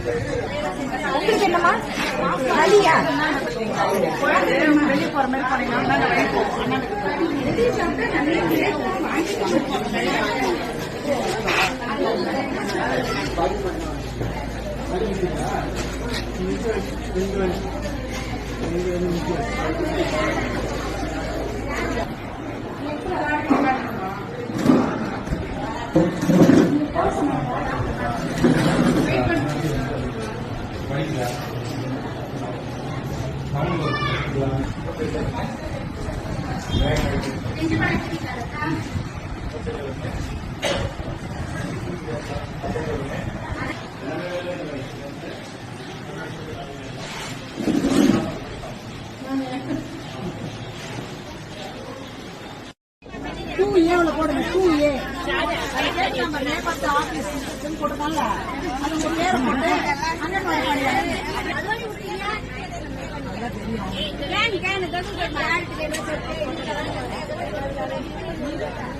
உங்களுக்கு என்னமா வலியா? வெளியே போற மாதிரி போனீங்கன்னா டூ ஏவில் போடுங்க டூ ஏ நேபத்து ஆஃபீஸ் அது உங்க பேரை போட்டு அங்கன்வாடி 自己买二十斤。